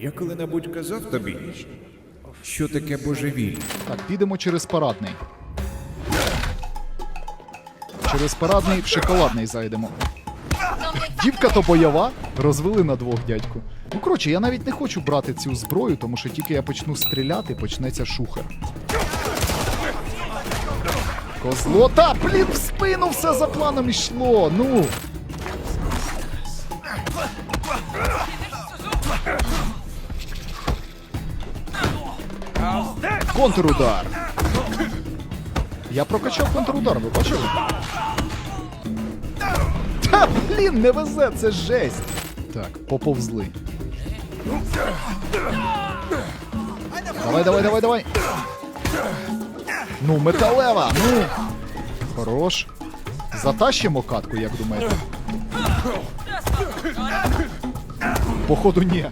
Я коли-небудь казав тобі, що таке божевілля. Так, підемо через парадний. Через парадний в шоколадний зайдемо. Дівка то бойова, розвели на двох дядьку. Ну коротше, я навіть не хочу брати цю зброю, тому що тільки я почну стріляти, почнеться шухер. Козлота! Блін, в спину все за планом йшло! Ну! Контрудар! Я прокачав контрудар, ви бачили? Та, блін, не везе, це жесть. Так, поповзли. Давай, давай, давай, давай. Ну, металева, ну. Хорош. Затащимо катку, як думаєте? Походу, ні.